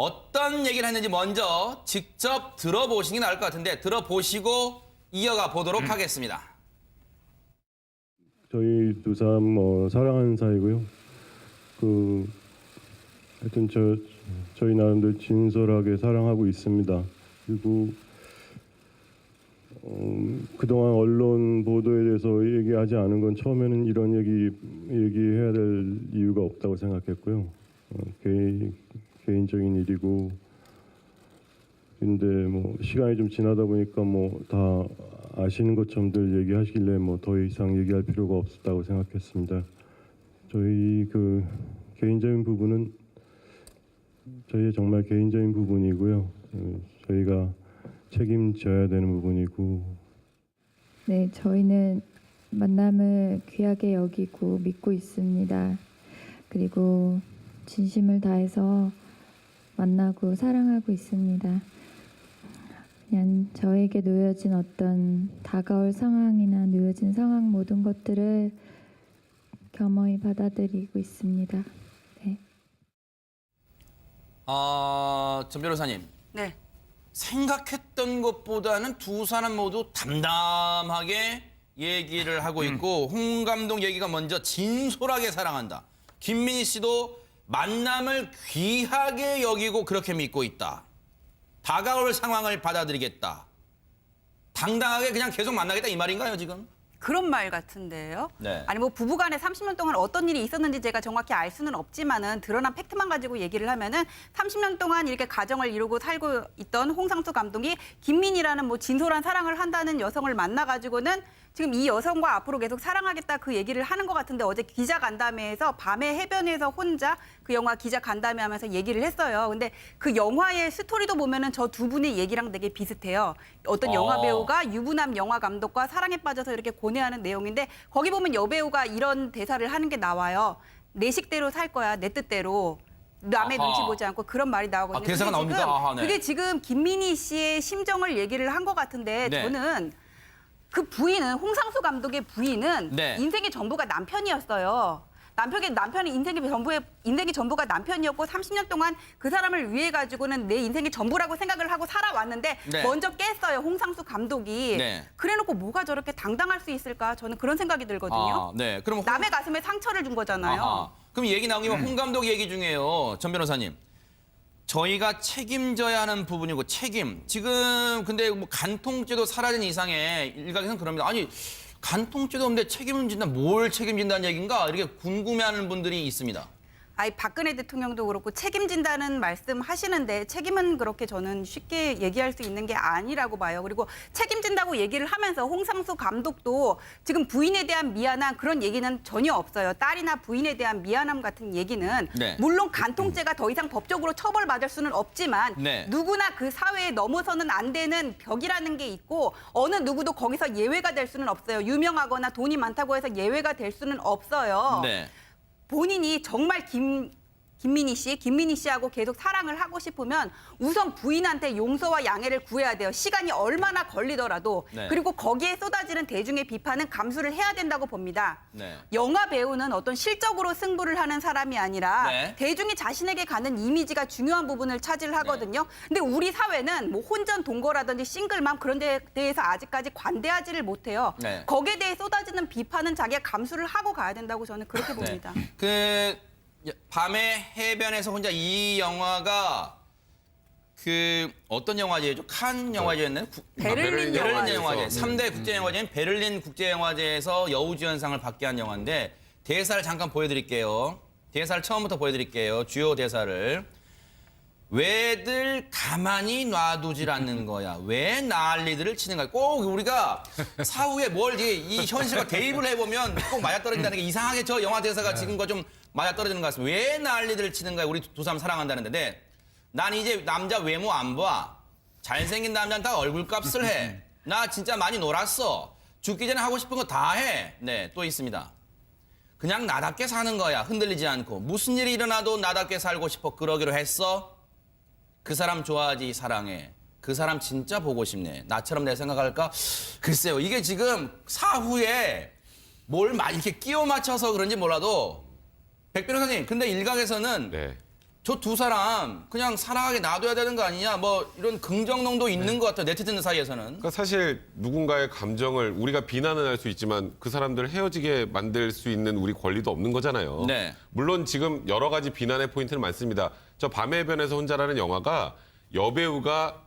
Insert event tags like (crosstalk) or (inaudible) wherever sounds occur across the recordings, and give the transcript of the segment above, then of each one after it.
어떤 얘기를 했는지 먼저 직접 들어보시는 게 나을 것 같은데 들어보시고 이어가 보도록 하겠습니다. 저희 두 사람 뭐 사랑하는 사이고요. 그 하여튼 저 저희 나름대로 진솔하게 사랑하고 있습니다. 그리고 어, 그동안 언론 보도에 대해서 얘기하지 않은 건 처음에는 이런 얘기 얘기해야 될 이유가 없다고 생각했고요. 어, 개인 개인적인 일이고 근데 뭐 시간이 좀 지나다 보니까 뭐 다 아시는 것처럼들 얘기하시길래 뭐 더 이상 얘기할 필요가 없었다고 생각했습니다. 저희 그 개인적인 부분은 저희의 정말 개인적인 부분이고요. 어, 저희가 책임져야 되는 부분이고 네, 저희는 만남을 귀하게 여기고 믿고 있습니다. 그리고 진심을 다해서 만나고 사랑하고 있습니다. 그냥 저에게 놓여진 어떤 다가올 상황이나 놓여진 상황 모든 것들을 겸허히 받아들이고 있습니다. 네. 어, 전 변호사님 네. 생각했던 것보다는 두 사람 모두 담담하게 얘기를 하고 있고 홍 감독 얘기가 먼저 진솔하게 사랑한다. 김민희 씨도 만남을 귀하게 여기고 그렇게 믿고 있다. 다가올 상황을 받아들이겠다. 당당하게 그냥 계속 만나겠다 이 말인가요 지금? 그런 말 같은데요. 네. 아니 뭐 부부간에 30년 동안 어떤 일이 있었는지 제가 정확히 알 수는 없지만은 드러난 팩트만 가지고 얘기를 하면은 30년 동안 이렇게 가정을 이루고 살고 있던 홍상수 감독이 김민이라는 뭐 진솔한 사랑을 한다는 여성을 만나 가지고는 지금 이 여성과 앞으로 계속 사랑하겠다 그 얘기를 하는 것 같은데 어제 기자 간담회에서 밤에 해변에서 혼자 그 영화 기자 간담회 하면서 얘기를 했어요. 근데 그 영화의 스토리도 보면은 저 두 분의 얘기랑 되게 비슷해요. 어떤 영화 어. 배우가 유부남 영화 감독과 사랑에 빠져서 이렇게 고뇌하는 내용인데 거기 보면 여배우가 이런 대사를 하는 게 나와요. 내 식대로 살 거야, 내 뜻대로. 남의 아하. 눈치 보지 않고 그런 말이 나오거든요. 아, 대사가 그게 지금- 나옵니까? 아하, 네. 그게 지금 김민희 씨의 심정을 얘기를 한 것 같은데 네. 저는 그 부인은 홍상수 감독의 부인은 네. 인생의 전부가 남편이었어요. 남편의 남편이 인생의 전부의 인생의 전부가 남편이었고 30년 동안 그 사람을 위해 가지고는 내 인생의 전부라고 생각을 하고 살아왔는데 네. 먼저 깼어요 홍상수 감독이. 네. 그래놓고 뭐가 저렇게 당당할 수 있을까? 저는 그런 생각이 들거든요. 아, 네. 그럼 홍- 남의 가슴에 상처를 준 거잖아요. 아하. 그럼 얘기 나온 김에 홍 감독 얘기 중에요. 전 변호사님. 저희가 책임져야 하는 부분이고 책임. 지금 근데 뭐 간통죄도 사라진 이상에 일각에서는 그럽니다. 아니 간통죄도 없는데 책임을 진다 뭘 책임진다는 얘기인가 이렇게 궁금해하는 분들이 있습니다. 아이 박근혜 대통령도 그렇고 책임진다는 말씀 하시는데 책임은 그렇게 저는 쉽게 얘기할 수 있는 게 아니라고 봐요. 그리고 책임진다고 얘기를 하면서 홍상수 감독도 지금 부인에 대한 미안함 그런 얘기는 전혀 없어요. 딸이나 부인에 대한 미안함 같은 얘기는 네. 물론 간통죄가 더 이상 법적으로 처벌받을 수는 없지만 네. 누구나 그 사회에 넘어서는 안 되는 벽이라는 게 있고 어느 누구도 거기서 예외가 될 수는 없어요. 유명하거나 돈이 많다고 해서 예외가 될 수는 없어요. 네. 본인이 정말 김 김민희 씨, 김민희 씨하고 계속 사랑을 하고 싶으면 우선 부인한테 용서와 양해를 구해야 돼요. 시간이 얼마나 걸리더라도 네. 그리고 거기에 쏟아지는 대중의 비판은 감수를 해야 된다고 봅니다. 네. 영화 배우는 어떤 실적으로 승부를 하는 사람이 아니라 네. 대중이 자신에게 가는 이미지가 중요한 부분을 차지하거든요. 근데 우리 사회는 뭐 혼전 동거라든지 싱글맘 그런 데 대해서 아직까지 관대하지를 못해요. 네. 거기에 대해 쏟아지는 비판은 자기가 감수를 하고 가야 된다고 저는 그렇게 봅니다. 그 밤에 해변에서 혼자 이 영화가 그 어떤 영화제죠? 칸 영화제였나요? 구- 베를린 베를린 영화제. 영화제. 3대 국제 영화제인 베를린 국제 영화제에서 여우주연상을 받게 한 영화인데 대사를 잠깐 보여 드릴게요. 대사를 처음부터 보여 드릴게요. 주요 대사를. 왜들 가만히 놔두질 않는 거야? 왜 난리들을 치는 거야? 꼭 우리가 사후에 뭘 이 현실과 (laughs) 대입을 해보면 꼭 맞아떨어진다는 게 이상하게 저 영화 대사가 지금과 좀 맞아 떨어지는 것 같습니다. 왜 난리들을 치는 거야? 우리 두 사람 사랑한다는데. 네. 난 이제 남자 외모 안 봐. 잘생긴 남자는 다 얼굴값을 해. 나 진짜 많이 놀았어. 죽기 전에 하고 싶은 거 다 해. 네, 또 있습니다. 그냥 나답게 사는 거야. 흔들리지 않고. 무슨 일이 일어나도 나답게 살고 싶어. 그러기로 했어. 그 사람 좋아하지 사랑해. 그 사람 진짜 보고 싶네. 나처럼 내 생각할까? 글쎄요. 이게 지금 사후에 뭘막 이렇게 끼워 맞춰서 그런지 몰라도 백 변호사님, 근데 일각에서는 네. 저 두 사람 그냥 사랑하게 놔둬야 되는 거 아니냐 뭐 이런 긍정농도 있는 것 같아요 네티즌 사이에서는 그러니까 사실 누군가의 감정을 우리가 비난은 할 수 있지만 그 사람들을 헤어지게 만들 수 있는 우리 권리도 없는 거잖아요. 네. 물론 지금 여러 가지 비난의 포인트는 많습니다. 저 밤의 해변에서 혼자라는 영화가 여배우가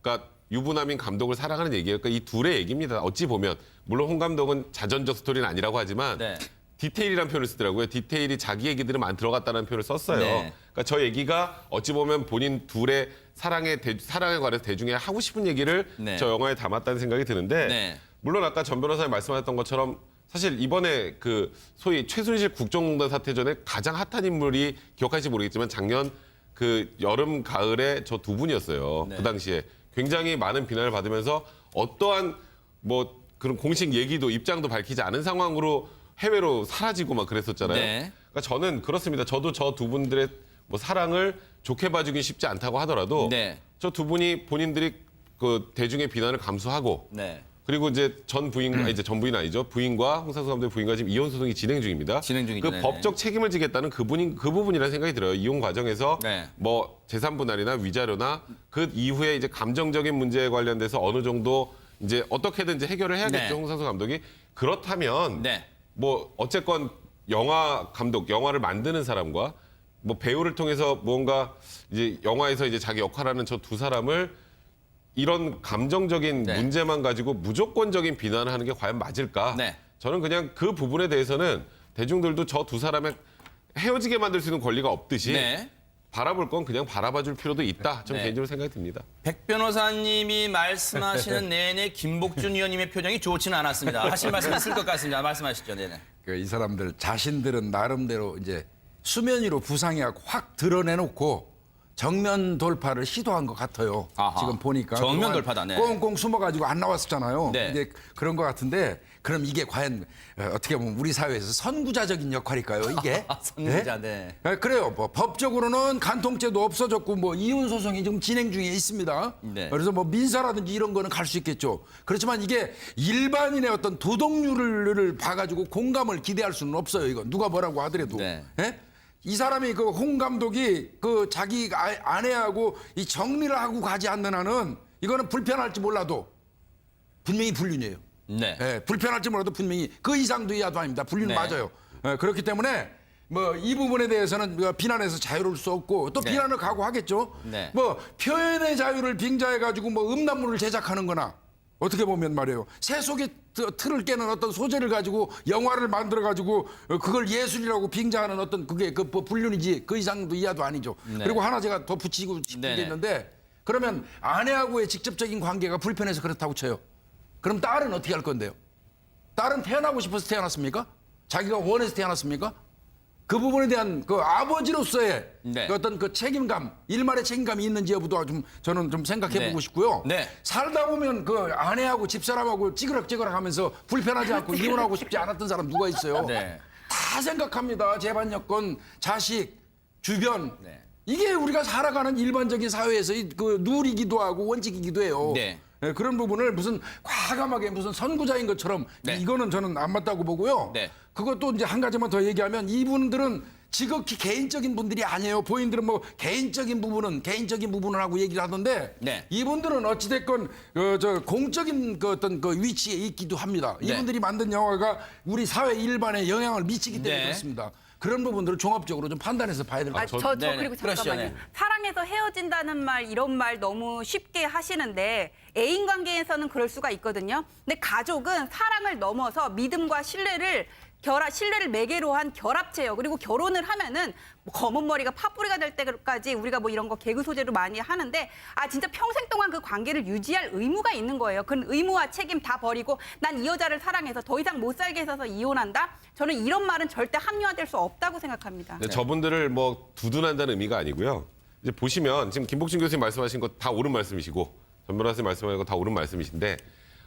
그러니까 유부남인 감독을 사랑하는 얘기예요. 그러니까 이 둘의 얘기입니다. 어찌 보면 물론 홍 감독은 자전적 스토리는 아니라고 하지만 네. 디테일이라는 표현을 쓰더라고요. 디테일이 자기 얘기들은 많이 들어갔다는 표현을 썼어요. 네. 그러니까 저 얘기가 어찌 보면 본인 둘의 사랑에 대, 사랑에 관해서 대중에 하고 싶은 얘기를 네. 저 영화에 담았다는 생각이 드는데 네. 물론 아까 전 변호사님 말씀하셨던 것처럼 사실 이번에 그 소위 최순실 국정농단 사태 전에 가장 핫한 인물이 기억하실지 모르겠지만 작년 그 여름 가을에 저 두 분이었어요. 네. 그 당시에 굉장히 많은 비난을 받으면서 어떠한 뭐 그런 공식 얘기도 입장도 밝히지 않은 상황으로 해외로 사라지고 막 그랬었잖아요. 네. 그러니까 저는 그렇습니다. 저도 저 두 분들의 뭐 사랑을 좋게 봐주긴 쉽지 않다고 하더라도 네. 저 두 분이 본인들이 그 대중의 비난을 감수하고 네. 그리고 이제 전 부인, 아 이제 전 부인 아니죠. 부인과 홍상수 감독의 부인과 지금 이혼 소송이 진행 중입니다. 진행 중이죠. 그 네네. 법적 책임을 지겠다는 그분이 그 부분이라는 생각이 들어요. 이혼 과정에서 네. 뭐 재산 분할이나 위자료나 그 이후에 이제 감정적인 문제에 관련돼서 어느 정도 이제 어떻게든지 해결을 해야겠죠. 네. 홍상수 감독이 그렇다면 네. 뭐 어쨌건 영화 감독, 영화를 만드는 사람과 뭐 배우를 통해서 무언가 이제 영화에서 이제 자기 역할하는 저 두 사람을 이런 감정적인 네. 문제만 가지고 무조건적인 비난을 하는 게 과연 맞을까? 네. 저는 그냥 그 부분에 대해서는 대중들도 저 두 사람의 헤어지게 만들 수 있는 권리가 없듯이 네. 바라볼 건 그냥 바라봐줄 필요도 있다. 저는 네. 개인적으로 생각이 듭니다. 백 변호사님이 말씀하시는 (laughs) 내내 김복준 의원님의 표정이 좋지는 않았습니다. 하실 말씀 있을 것 같습니다. 말씀하시죠. 네네. 그 이 사람들 자신들은 나름대로 이제 수면 위로 부상해갖고 확 드러내놓고 정면 돌파를 시도한 것 같아요. 아하. 지금 보니까 정면 돌파다, 네. 꽁꽁 숨어가지고 안 나왔었잖아요. 네. 이제 그런 것 같은데 그럼 이게 과연 어, 어떻게 보면 우리 사회에서 선구자적인 역할일까요? 이게 선구자, (laughs) 네. 예, 그래요. 뭐 법적으로는 간통죄도 없어졌고 뭐 이혼 소송이 지금 진행 중에 있습니다. 네. 그래서 뭐 민사라든지 이런 거는 갈 수 있겠죠. 그렇지만 이게 일반인의 어떤 도덕률을 봐가지고 공감을 기대할 수는 없어요. 이거 누가 뭐라고 하더라도. 네. 예? 이 사람이 그 홍 감독이 그 자기 아- 아내하고 이 정리를 하고 가지 않는 한은 이거는 불편할지 몰라도 분명히 불륜이에요. 네. 예, 불편할지 몰라도 분명히 그 이상도 이하도 아닙니다. 불륜 네. 맞아요. 예, 그렇기 때문에 뭐 이 부분에 대해서는 뭐 비난해서 자유로울 수 없고 또 네. 비난을 각오하겠죠. 네. 뭐 표현의 자유를 빙자해 가지고 뭐 음란물을 제작하는-거나 어떻게 보면 말이에요. 새 속의 트- 틀을 깨는 어떤 소재를 가지고 영화를 만들어 가지고 그걸 예술이라고 빙자하는 어떤 그게 그뭐 불륜이지 그 이상도 이하도 아니죠. 네. 그리고 하나 제가 더 붙이고 싶은 네네. 게 있는데 그러면 아내하고의 직접적인 관계가 불편해서 그렇다고 쳐요. 그럼 딸은 어떻게 할 건데요? 딸은 태어나고 싶어서 태어났습니까? 자기가 원해서 태어났습니까? 그 부분에 대한 그 아버지로서의 네. 그 어떤 그 책임감, 일말의 책임감이 있는지 여부도 좀 저는 좀 생각해 보고 네. 싶고요. 네. 살다 보면 그 아내하고 집사람하고 찌그럭찌그럭 하면서 불편하지 않고 (laughs) 이혼하고 싶지 않았던 사람 누가 있어요? 네. 다 생각합니다. 재반 여건, 자식, 주변. 네. 이게 우리가 살아가는 일반적인 사회에서의 그 누리기도 하고 원칙이기도 해요. 네. 예, 그런 부분을 무슨 과감하게 무슨 선구자인 것처럼 네. 이거는 저는 안 맞다고 보고요. 네. 그것도 이제 한 가지만 더 얘기하면 이분들은 지극히 개인적인 분들이 아니에요. 본인들은 뭐 개인적인 부분은 개인적인 부분을 하고 얘기를 하던데 네. 이분들은 어찌 됐건 그 저 공적인 그 어떤 그 위치에 있기도 합니다. 네. 이분들이 만든 영화가 우리 사회 일반에 영향을 미치기 때문에 네. 그렇습니다. 그런 부분들을 종합적으로 좀 판단해서 봐야 될 것 아, 같아요. 저, 저 네네. 그리고 그러시죠, 잠깐만요. 네. 사랑해서 헤어진다는 말 이런 말 너무 쉽게 하시는데 애인 관계에서는 그럴 수가 있거든요. 근데 가족은 사랑을 넘어서 믿음과 신뢰를 결합 신뢰를 매개로 한 결합체예요. 그리고 결혼을 하면은 뭐 검은 머리가 파뿌리가 될 때까지 우리가 뭐 이런 거 개그 소재로 많이 하는데 아 진짜 평생 동안 그 관계를 유지할 의무가 있는 거예요. 그 의무와 책임 다 버리고 난 이 여자를 사랑해서 더 이상 못 살게 해서 이혼한다. 저는 이런 말은 절대 합리화될 수 없다고 생각합니다. 근데 저분들을 뭐 두둔한다는 의미가 아니고요. 이제 보시면 지금 김복진 교수님 말씀하신 거다 옳은 말씀이시고 전 변호사님 말씀하신 거 다 옳은 말씀이신데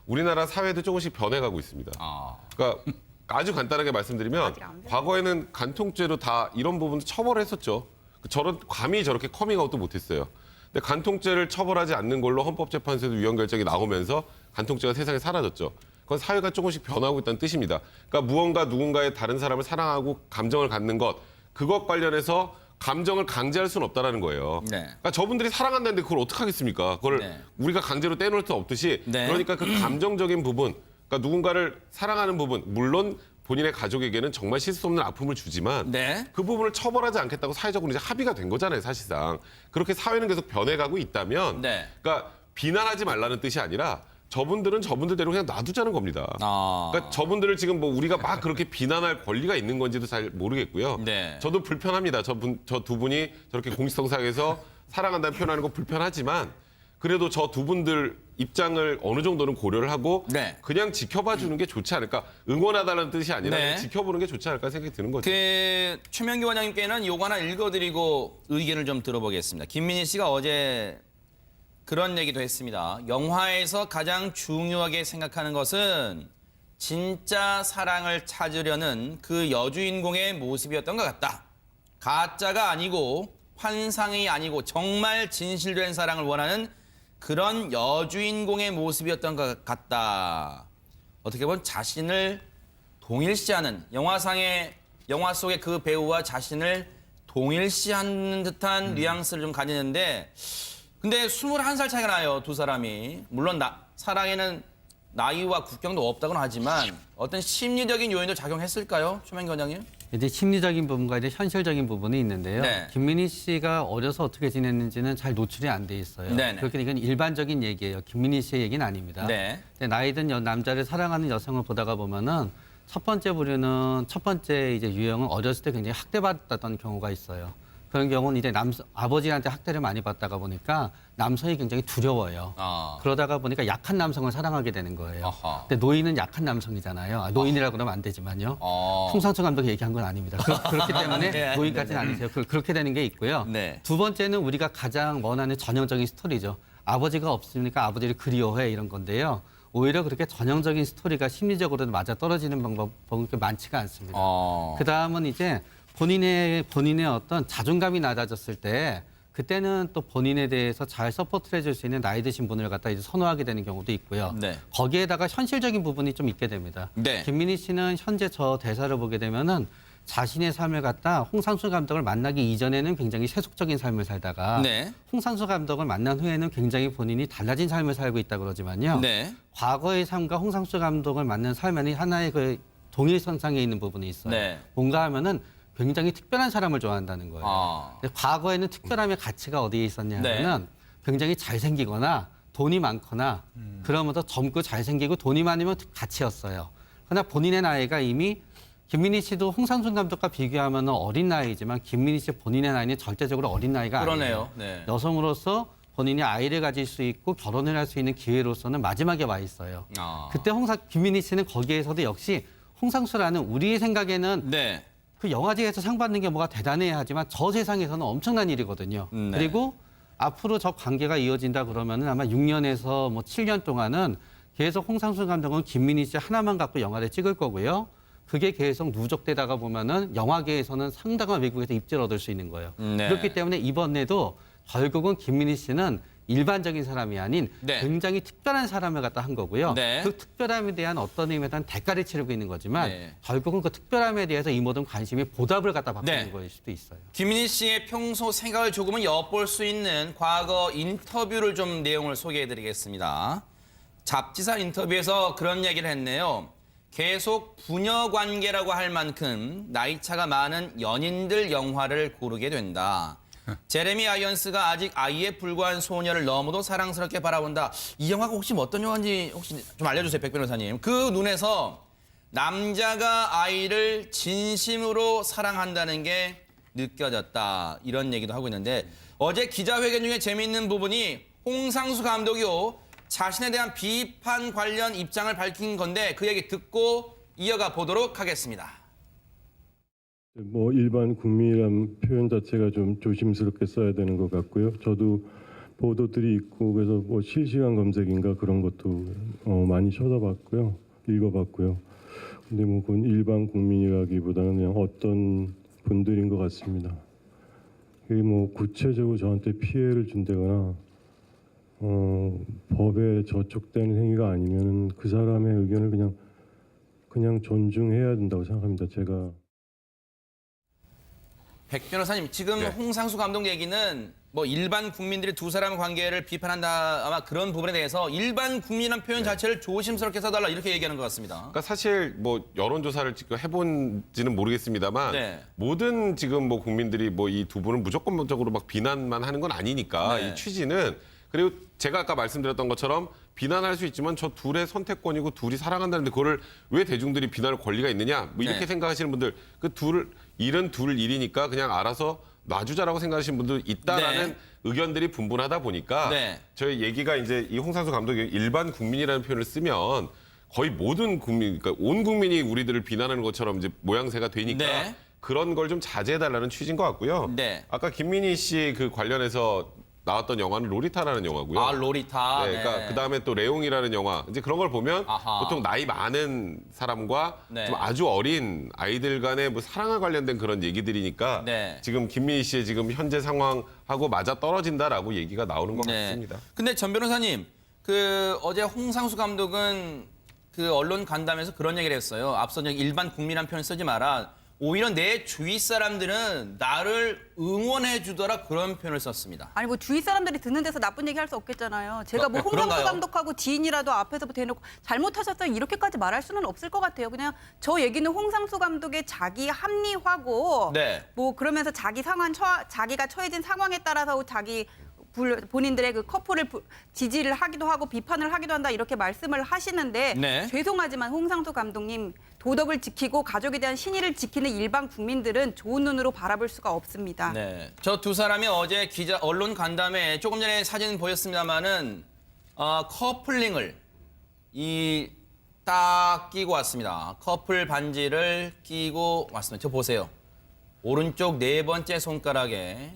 우리나라 사회도 조금씩 변해가고 있습니다. 아. 그러니까 아주 간단하게 말씀드리면. 과거에는 간통죄로 다 이런 부분도 처벌을 했었죠. 저런 감히 저렇게 커밍아웃도 못했어요. 근데 간통죄를 처벌하지 않는 걸로 헌법재판소에도 위헌 결정이 나오면서 간통죄가 세상에 사라졌죠. 그건 사회가 조금씩 변하고 있다는 뜻입니다. 그러니까 무언가 누군가의 다른 사람을 사랑하고 감정을 갖는 것 그것 관련해서 감정을 강제할 수는 없다라는 거예요. 네. 그러니까 저분들이 사랑한다는데 그걸 어떻게 하겠습니까? 그걸 네. 우리가 강제로 떼놓을 수 없듯이 네. 그러니까 그 감정적인 부분, 그러니까 누군가를 사랑하는 부분, 물론 본인의 가족에게는 정말 씻을 수 없는 아픔을 주지만 네. 그 부분을 처벌하지 않겠다고 사회적으로 이제 합의가 된 거잖아요, 사실상. 그렇게 사회는 계속 변해가고 있다면, 네. 그러니까 비난하지 말라는 뜻이 아니라 저분들은 저분들대로 그냥 놔두자는 겁니다. 아. 그러니까 저분들을 지금 뭐 우리가 막 그렇게 비난할 권리가 있는 건지도 잘 모르겠고요. 네. 저도 불편합니다. 저분 저 두 분이 저렇게 공식성상에서 사랑한다는 표현하는 거 불편하지만 그래도 저 두 분들 입장을 어느 정도는 고려를 하고 네. 그냥 지켜봐 주는 게 좋지 않을까. 응원하다는 뜻이 아니라 네. 지켜보는 게 좋지 않을까 생각이 드는 거죠. 그 최명기 원장님께는 요거 하나 읽어드리고 의견을 좀 들어보겠습니다. 김민희 씨가 어제 그런 얘기도 했습니다. 영화에서 가장 중요하게 생각하는 것은 진짜 사랑을 찾으려는 그 여주인공의 모습이었던 것 같다. 가짜가 아니고 환상이 아니고 정말 진실된 사랑을 원하는 그런 여주인공의 모습이었던 것 같다. 어떻게 보면 자신을 동일시하는 영화상의 영화 속의 그 배우와 자신을 동일시하는 듯한 뉘앙스를 좀 가지는데 근데 21살 차이가 나요 두 사람이 물론 나, 사랑에는 나이와 국경도 없다고는 하지만 어떤 심리적인 요인도 작용했을까요 최명기 원장님? 이제 심리적인 부분과 이제 현실적인 부분이 있는데요. 네. 김민희 씨가 어려서 어떻게 지냈는지는 잘 노출이 안 돼 있어요. 네네. 그렇게 이건 일반적인 얘기예요. 김민희 씨의 얘기는 아닙니다. 네. 근데 나이든 여- 남자를 사랑하는 여성을 보다가 보면은 첫 번째 부류는 첫 번째 이제 유형은 어렸을 때 굉장히 학대받았던 경우가 있어요. 그런 경우는 이제 남 아버지한테 학대를 많이 받다가 보니까 남성이 굉장히 두려워요. 아. 그러다가 보니까 약한 남성을 사랑하게 되는 거예요. 아하. 근데 노인은 약한 남성이잖아요. 아, 노인이라고 그러면 안 되지만요. 어. 홍상수 감독이 얘기한 건 아닙니다. 그, 렇기 (laughs) 때문에 네, 노인까지는 아니세요. 그, 그렇게 되는 게 있고요. 네. 두 번째는 우리가 가장 원하는 전형적인 스토리죠. 아버지가 없으니까 아버지를 그리워해 이런 건데요. 오히려 그렇게 전형적인 스토리가 심리적으로는 맞아 떨어지는 방법은 그렇게 많지가 않습니다. 어. 그 다음은 이제 본인의 본인의 어떤 자존감이 낮아졌을 때 그때는 또 본인에 대해서 잘 서포트를 해줄 수 있는 나이 드신 분을 갖다 이제 선호하게 되는 경우도 있고요. 네. 거기에다가 현실적인 부분이 좀 있게 됩니다. 네. 김민희 씨는 현재 저 대사를 보게 되면은 자신의 삶을 갖다 홍상수 감독을 만나기 이전에는 굉장히 세속적인 삶을 살다가 네. 홍상수 감독을 만난 후에는 굉장히 본인이 달라진 삶을 살고 있다 그러지만요. 네. 과거의 삶과 홍상수 감독을 만난 삶에는 하나의 그 동일선상에 있는 부분이 있어요. 네. 뭔가 하면은 굉장히 특별한 사람을 좋아한다는 거예요. 아. 근데 과거에는 특별함의 가치가 어디에 있었냐 네. 굉장히 잘생기거나 돈이 많거나 그러면서 젊고 잘생기고 돈이 많으면 가치였어요. 그러나 본인의 나이가 이미 김민희 씨도 홍상순 감독과 비교하면 어린 나이지만 김민희 씨 본인의 나이는 절대적으로 어린 나이가 그러네요. 아니에요. 네. 여성으로서 본인이 아이를 가질 수 있고 결혼을 할 수 있는 기회로서는 마지막에 와 있어요. 아. 그때 홍상 김민희 씨는 거기에서도 역시 홍상수라는 우리의 생각에는 네. 그 영화제에서 상 받는 게 뭐가 대단해야 하지만 저 세상에서는 엄청난 일이거든요. 네. 그리고 앞으로 저 관계가 이어진다 그러면은 아마 6년에서 뭐 7년 동안은 계속 홍상수 감독은 김민희 씨 하나만 갖고 영화를 찍을 거고요. 그게 계속 누적되다가 보면은 영화계에서는 상당한 외국에서 입지를 얻을 수 있는 거예요. 네. 그렇기 때문에 이번에도 결국은 김민희 씨는 일반적인 사람이 아닌 네. 굉장히 특별한 사람을 갖다 한 거고요. 네. 그 특별함에 대한 어떤 의미에 대한 대가를 치르고 있는 거지만 네. 결국은 그 특별함에 대해서 이 모든 관심이 보답을 갖다 받는 네. 거일 수도 있어요. 김민희 씨의 평소 생각을 조금은 엿볼 수 있는 과거 인터뷰를 좀 내용을 소개해드리겠습니다. 잡지사 인터뷰에서 그런 얘기를 했네요. 계속 부녀 관계라고 할 만큼 나이 차가 많은 연인들 영화를 고르게 된다. 제레미 아이언스가 아직 아이에 불과한 소녀를 너무도 사랑스럽게 바라본다. 이 영화가 혹시 뭐 어떤 영화인지 혹시 좀 알려주세요, 백 변호사님. 그 눈에서 남자가 아이를 진심으로 사랑한다는 게 느껴졌다. 이런 얘기도 하고 있는데 어제 기자회견 중에 재미있는 부분이 홍상수 감독이요. 자신에 대한 비판 관련 입장을 밝힌 건데 그 얘기 듣고 이어가 보도록 하겠습니다. 뭐 일반 국민이란 표현 자체가 좀 조심스럽게 써야 되는 것 같고요. 저도 보도들이 있고 그래서 뭐 실시간 검색인가 그런 것도 어, 많이 쳐다봤고요, 읽어봤고요. 근데 뭐 그건 일반 국민이라기보다는 그냥 어떤 분들인 것 같습니다. 이게 뭐 구체적으로 저한테 피해를 준다거나 어, 법에 저촉되는 행위가 아니면은 그 사람의 의견을 그냥 그냥 존중해야 된다고 생각합니다. 제가. 백 변호사님 지금 네. 홍상수 감독 얘기는 뭐 일반 국민들이 두 사람 관계를 비판한다 아마 그런 부분에 대해서 일반 국민이라는 표현 자체를 조심스럽게 써달라 이렇게 얘기하는 것 같습니다. 그러니까 사실 뭐 여론 조사를 지금 해본지는 모르겠습니다만 네. 모든 지금 뭐 국민들이 뭐 이 두 분을 무조건적으로 막 비난만 하는 건 아니니까 네. 이 취지는 그리고 제가 아까 말씀드렸던 것처럼 비난할 수 있지만 저 둘의 선택권이고 둘이 사랑한다는데 그거를 왜 대중들이 비난할 권리가 있느냐 뭐 이렇게 네. 생각하시는 분들 그 둘을 일은 둘 일이니까 그냥 알아서 놔주자라고 생각하시는 분들 있다라는 네. 의견들이 분분하다 보니까 네. 저희 얘기가 이제 이 홍상수 감독이 일반 국민이라는 표현을 쓰면 거의 모든 국민, 그러니까 온 국민이 우리들을 비난하는 것처럼 이제 모양새가 되니까 네. 그런 걸 좀 자제해달라는 취지인 것 같고요. 네. 아까 김민희 씨 그 관련해서 나왔던 영화는 로리타라는 영화고요. 아 로리타. 네, 그러니까 그 다음에 또 레옹이라는 영화 이제 그런 걸 보면 아하. 보통 나이 많은 사람과 네. 좀 아주 어린 아이들 간의 뭐 사랑과 관련된 그런 얘기들이니까 네. 지금 김민희 씨의 지금 현재 상황하고 맞아 떨어진다라고 얘기가 나오는 것 같습니다. 근데 전 변호사님, 그 어제 홍상수 감독은 그 언론 간담회에서 그런 얘기를 했어요. 앞서 일반 국민한 표현 쓰지 마라. 오히려 내 주위 사람들은 나를 응원해 주더라 그런 표현을 썼습니다. 아니 뭐 주위 사람들이 듣는 데서 나쁜 얘기 할 수 없겠잖아요. 제가 뭐 어, 홍상수 그런가요? 감독하고 지인이라도 앞에서 대놓고 잘못하셨어요 이렇게까지 말할 수는 없을 것 같아요. 그냥 저 얘기는 홍상수 감독의 자기 합리화고 네. 뭐 그러면서 자기 상황 처, 자기가 처해진 상황에 따라서 자기 불- 본인들의 그 커플을 부- 지지를 하기도 하고 비판을 하기도 한다 이렇게 말씀을 하시는데 네. 죄송하지만 홍상수 감독님 도덕을 지키고 가족에 대한 신의를 지키는 일반 국민들은 좋은 눈으로 바라볼 수가 없습니다. 네. 저 두 사람이 어제 기자 언론 간담회에 조금 전에 사진 보였습니다만은 어, 커플링을 이 딱 끼고 왔습니다. 커플 반지를 끼고 왔습니다. 저 보세요. 오른쪽 네 번째 손가락에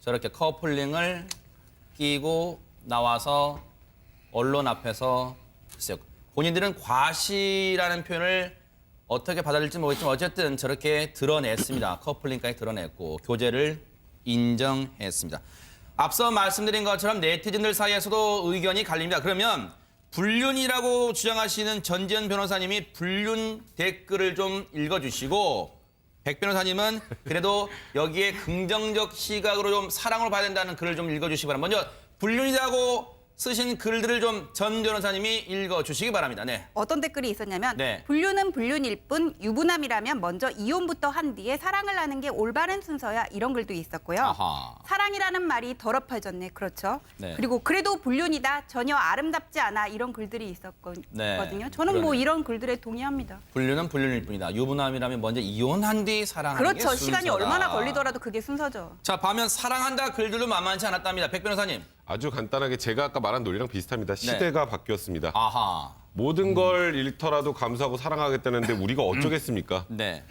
저렇게 커플링을 끼고 나와서 언론 앞에서 글쎄요. 본인들은 과시라는 표현을 어떻게 받아들일지 모르겠지만 어쨌든 저렇게 드러냈습니다. 커플링까지 드러냈고 교제를 인정했습니다. 앞서 말씀드린 것처럼 네티즌들 사이에서도 의견이 갈립니다. 그러면 불륜이라고 주장하시는 전지현 변호사님이 불륜 댓글을 좀 읽어주시고 백 변호사님은 그래도 여기에 긍정적 시각으로 좀 사랑으로 봐야 된다는 글을 좀 읽어주시기 바랍니다. 먼저 불륜이라고 쓰신 글들을 좀 전 변호사님이 읽어주시기 바랍니다. 네. 어떤 댓글이 있었냐면 네. 불륜은 불륜일 뿐 유부남이라면 먼저 이혼부터 한 뒤에 사랑을 하는 게 올바른 순서야 이런 글도 있었고요. 아하. 사랑이라는 말이 더럽혀졌네. 그렇죠. 네. 그리고 그래도 불륜이다. 전혀 아름답지 않아. 이런 글들이 있었거든요. 네. 저는 뭐 그러네요. 이런 글들에 동의합니다. 불륜은 불륜일 뿐이다. 유부남이라면 먼저 이혼한 뒤 사랑하는 게 그렇죠. 시간이 순서다. 얼마나 걸리더라도 그게 순서죠. 자, 반면 사랑한다 글들도 만만치 않았답니다. 백 변호사님. 아주 간단하게 제가 아까 말한 논리랑 비슷합니다. 시대가 바뀌었습니다. 아하. 모든 걸 잃더라도 감수하고 사랑하겠다는데 우리가 어쩌겠습니까? (laughs) 네.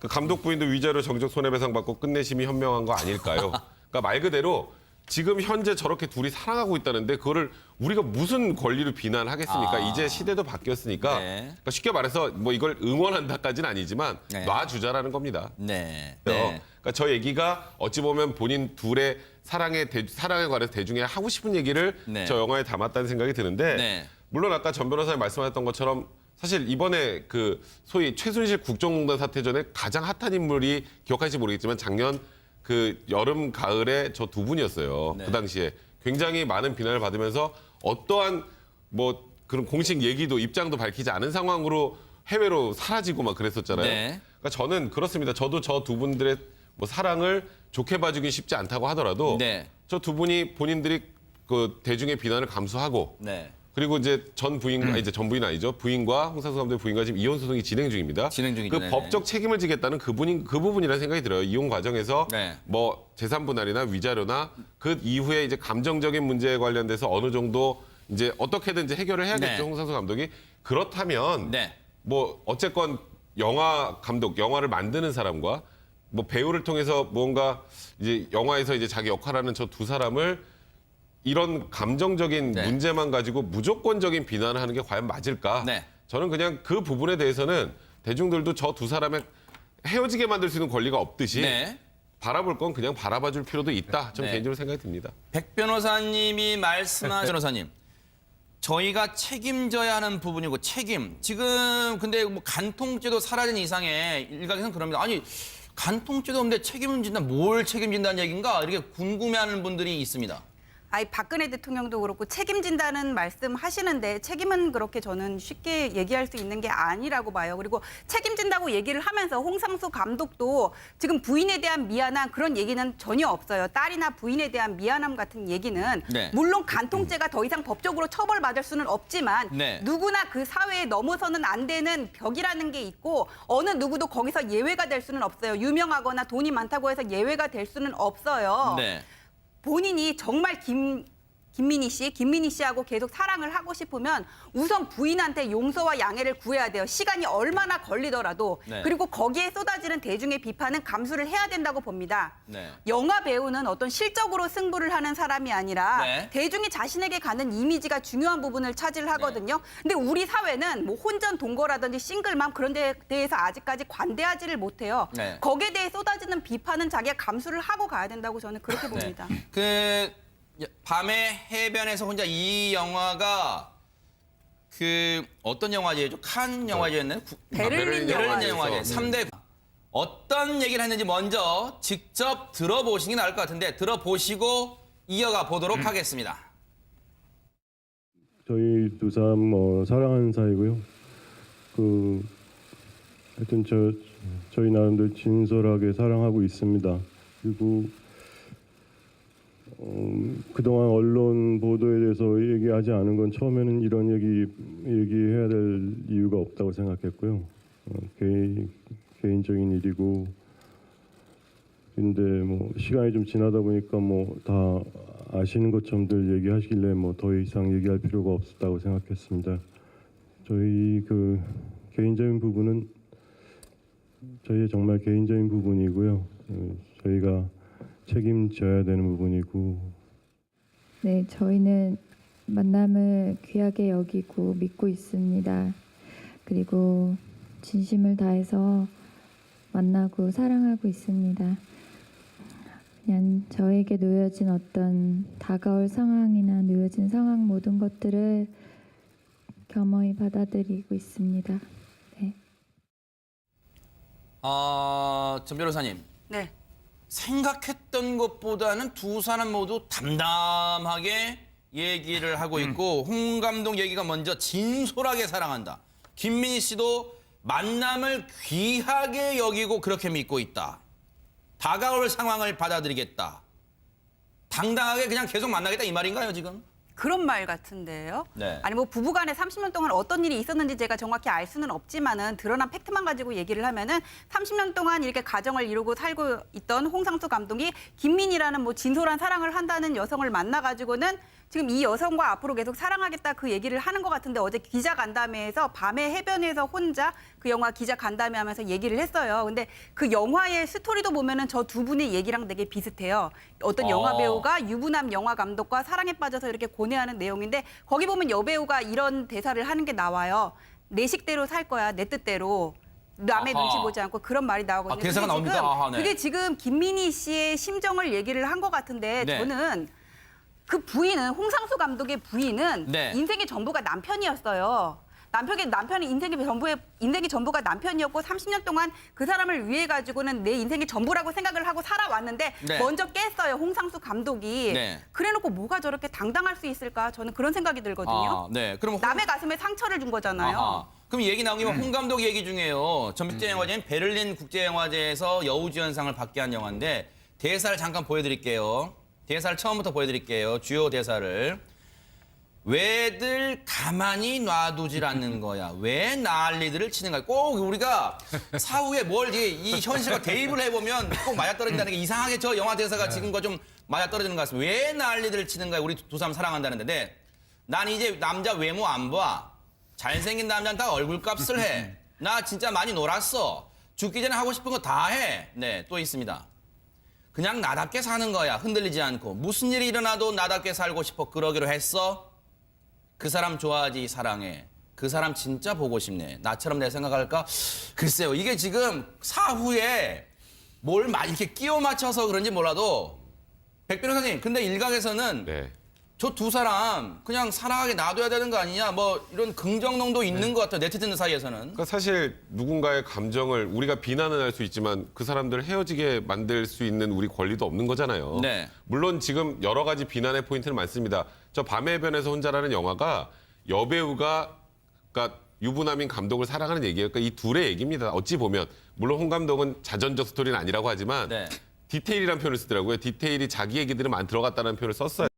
그 감독 부인도 위자료 정적 손해배상 받고 끝내심이 현명한 거 아닐까요? 그러니까 말 그대로 지금 현재 저렇게 둘이 사랑하고 있다는데 그거를 우리가 무슨 권리로 비난하겠습니까? 아. 이제 시대도 바뀌었으니까 네. 그러니까 쉽게 말해서 뭐 이걸 응원한다까지는 아니지만 네. 놔주자라는 겁니다. 네. 네. 네. 그러니까 저 얘기가 어찌 보면 본인 둘의 사랑에 대, 사랑에 관해서 대중에 하고 싶은 얘기를 네. 저 영화에 담았다는 생각이 드는데 네. 물론 아까 전 변호사님 말씀하셨던 것처럼 사실 이번에 그 소위 최순실 국정농단 사태 전에 가장 핫한 인물이 기억하실지 모르겠지만 작년 그 여름 가을에 저 두 분이었어요. 네. 그 당시에 굉장히 많은 비난을 받으면서 어떠한 뭐 그런 공식 얘기도 입장도 밝히지 않은 상황으로 해외로 사라지고 막 그랬었잖아요. 네. 그러니까 저는 그렇습니다. 저도 저 두 분들의 뭐 사랑을 좋게 봐주긴 쉽지 않다고 하더라도 네. 저 두 분이 본인들이 그 대중의 비난을 감수하고 네. 그리고 이제 전 부인 아 이제 전 부인 아니죠 부인과 홍상수 감독의 부인과 지금 이혼 소송이 진행 중입니다. 진행 중이죠. 그 네네. 법적 책임을 지겠다는 그분인 그 부분이라는 생각이 들어요. 이혼 과정에서 네. 뭐 재산 분할이나 위자료나 그 이후에 이제 감정적인 문제에 관련돼서 어느 정도 이제 어떻게든 이제 해결을 해야겠죠 네. 홍상수 감독이 그렇다면 네. 뭐 어쨌건 영화 감독 영화를 만드는 사람과 뭐 배우를 통해서 뭔가 이제 영화에서 이제 자기 역할하는 저 두 사람을 이런 감정적인 네. 문제만 가지고 무조건적인 비난을 하는 게 과연 맞을까? 네. 저는 그냥 그 부분에 대해서는 대중들도 저 두 사람의 헤어지게 만들 수 있는 권리가 없듯이 네. 바라볼 건 그냥 바라봐 줄 필요도 있다. 좀 네. 개인적으로 생각이 듭니다. 백 변호사님이 말씀한 (laughs) 변호사님. 저희가 책임져야 하는 부분이고 책임. 지금 근데 뭐 간통죄도 사라진 이상에 일각에서는 그럽니다. 아니 간통죄도 없는데 책임을 진다. 뭘 책임진다는 얘기인가? 이렇게 궁금해하는 분들이 있습니다. 아이 박근혜 대통령도 그렇고 책임진다는 말씀 하시는데 책임은 그렇게 저는 쉽게 얘기할 수 있는 게 아니라고 봐요. 그리고 책임진다고 얘기를 하면서 홍상수 감독도 지금 부인에 대한 미안함 그런 얘기는 전혀 없어요. 딸이나 부인에 대한 미안함 같은 얘기는 네. 물론 간통죄가 더 이상 법적으로 처벌받을 수는 없지만 네. 누구나 그 사회에 넘어서는 안 되는 벽이라는 게 있고 어느 누구도 거기서 예외가 될 수는 없어요. 유명하거나 돈이 많다고 해서 예외가 될 수는 없어요. 네. 본인이 정말 김 김민희 씨, 김민희 씨하고 계속 사랑을 하고 싶으면 우선 부인한테 용서와 양해를 구해야 돼요. 시간이 얼마나 걸리더라도 네. 그리고 거기에 쏟아지는 대중의 비판은 감수를 해야 된다고 봅니다. 네. 영화 배우는 어떤 실적으로 승부를 하는 사람이 아니라 네. 대중이 자신에게 가는 이미지가 중요한 부분을 차지하거든요. 네. 근데 우리 사회는 뭐 혼전 동거라든지 싱글맘 그런 데에 대해서 아직까지 관대하지를 못해요. 네. 거기에 대해 쏟아지는 비판은 자기가 감수를 하고 가야 된다고 저는 그렇게 봅니다. 네. 그 밤의 해변에서 혼자 이 영화가 그 어떤 영화제죠? 칸 영화제였나요? 구- 베를린 베를린 영화제. 영화제 3대 어떤 얘기를 했는지 먼저 직접 들어보시는 게 나을 것 같은데 들어보시고 이어가 보도록 하겠습니다. 저희 두 사람 뭐 사랑하는 사이고요. 그 하여튼 저 저희 나름대로 진솔하게 사랑하고 있습니다. 그리고 어, 그동안 언론 보도에 대해서 얘기하지 않은 건 처음에는 이런 얘기 얘기해야 될 이유가 없다고 생각했고요. 어, 개인 개인적인 일이고 근데 뭐 시간이 좀 지나다 보니까 뭐 다 아시는 것처럼들 얘기하시길래 뭐 더 이상 얘기할 필요가 없었다고 생각했습니다. 저희 그 개인적인 부분은 저희의 정말 개인적인 부분이고요. 어, 저희가 책임져야 되는 부분이고 네, 저희는 만남을 귀하게 여기고 믿고 있습니다. 그리고 진심을 다해서 만나고 사랑하고 있습니다. 그냥 저에게 놓여진 어떤 다가올 상황이나 놓여진 상황 모든 것들을 겸허히 받아들이고 있습니다. 네. 아, 전 변호사님 네. 생각했던 것보다는 두 사람 모두 담담하게 얘기를 하고 있고 홍 감독 얘기가 먼저 진솔하게 사랑한다. 김민희 씨도 만남을 귀하게 여기고 그렇게 믿고 있다. 다가올 상황을 받아들이겠다. 당당하게 그냥 계속 만나겠다 이 말인가요 지금? 그런 말 같은데요. 네. 아니 뭐 부부간에 30년 동안 어떤 일이 있었는지 제가 정확히 알 수는 없지만은 드러난 팩트만 가지고 얘기를 하면은 30년 동안 이렇게 가정을 이루고 살고 있던 홍상수 감독이 김민희라는 뭐 진솔한 사랑을 한다는 여성을 만나 가지고는 지금 이 여성과 앞으로 계속 사랑하겠다 그 얘기를 하는 것 같은데 어제 기자 간담회에서 밤에 해변에서 혼자 그 영화 기자 간담회 하면서 얘기를 했어요. 근데 그 영화의 스토리도 보면은 저 두 분의 얘기랑 되게 비슷해요. 어떤 영화 어. 배우가 유부남 영화 감독과 사랑에 빠져서 이렇게 고 뇌하는 내용인데 거기 보면 여배우가 이런 대사를 하는 게 나와요. 내 식대로 살 거야, 내 뜻대로. 남의 아하. 눈치 보지 않고 그런 말이 나오거든요. 아, 대사가 그게? 지금, 아하, 네. 그게 지금 김민희 씨의 심정을 얘기를 한 것 같은데 네. 저는 그 부인은 홍상수 감독의 부인은 네. 인생의 전부가 남편이었어요. 남편이 남편이 인생의 전부의 인생의 전부가 남편이었고 30년 동안 그 사람을 위해 가지고는 내 인생의 전부라고 생각을 하고 살아왔는데 네. 먼저 깼어요 홍상수 감독이. 네. 그래놓고 뭐가 저렇게 당당할 수 있을까? 저는 그런 생각이 들거든요. 아, 네. 그럼 홍- 남의 가슴에 상처를 준 거잖아요. 아하. 그럼 얘기 나온 김에 홍 감독 얘기 중에요. 전국제 영화제인 베를린 국제영화제에서 여우주연상을 받게 한 영화인데 대사를 잠깐 보여드릴게요. 대사를 처음부터 보여드릴게요. 주요 대사를. 왜들 가만히 놔두질 않는 거야? 왜 난리들을 치는 거야? 꼭 우리가 사후에 뭘 이, 이 현실과 대입을 해보면 꼭 맞아떨어진다는 게 이상하게 저 영화 대사가 지금과 좀 맞아떨어지는 것 같습니다. 왜 난리들을 치는 거야? 우리 두 사람 사랑한다는데 네. 난 이제 남자 외모 안 봐. 잘생긴 남자는 다 얼굴값을 해. (laughs) 나 진짜 많이 놀았어. 죽기 전에 하고 싶은 거 다 해. 네, 또 있습니다. 그냥 나답게 사는 거야. 흔들리지 않고. 무슨 일이 일어나도 나답게 살고 싶어. 그러기로 했어. 그 사람 좋아하지, 사랑해. 그 사람 진짜 보고 싶네. 나처럼 내 생각할까? 글쎄요. 이게 지금 사후에 뭘 막 이렇게 끼워 맞춰서 그런지 몰라도 백 변호사님, 근데 일각에서는 네. 저 두 사람 그냥 사랑하게 놔둬야 되는 거 아니냐 뭐 이런 긍정농도 있는 것 같아요 네티즌 사이에서는 그러니까 사실 누군가의 감정을 우리가 비난은 할 수 있지만 그 사람들을 헤어지게 만들 수 있는 우리 권리도 없는 거잖아요. 네. 물론 지금 여러 가지 비난의 포인트는 많습니다. 저 밤의 변에서 혼자라는 영화가 여배우가 그러니까 유부남인 감독을 사랑하는 얘기예요. 그러니까 이 둘의 얘기입니다. 어찌 보면 물론 홍 감독은 자전적 스토리는 아니라고 하지만 네. 디테일이라는 표현을 쓰더라고요. 디테일이 자기 얘기들은 많이 들어갔다는 표현을 썼어요.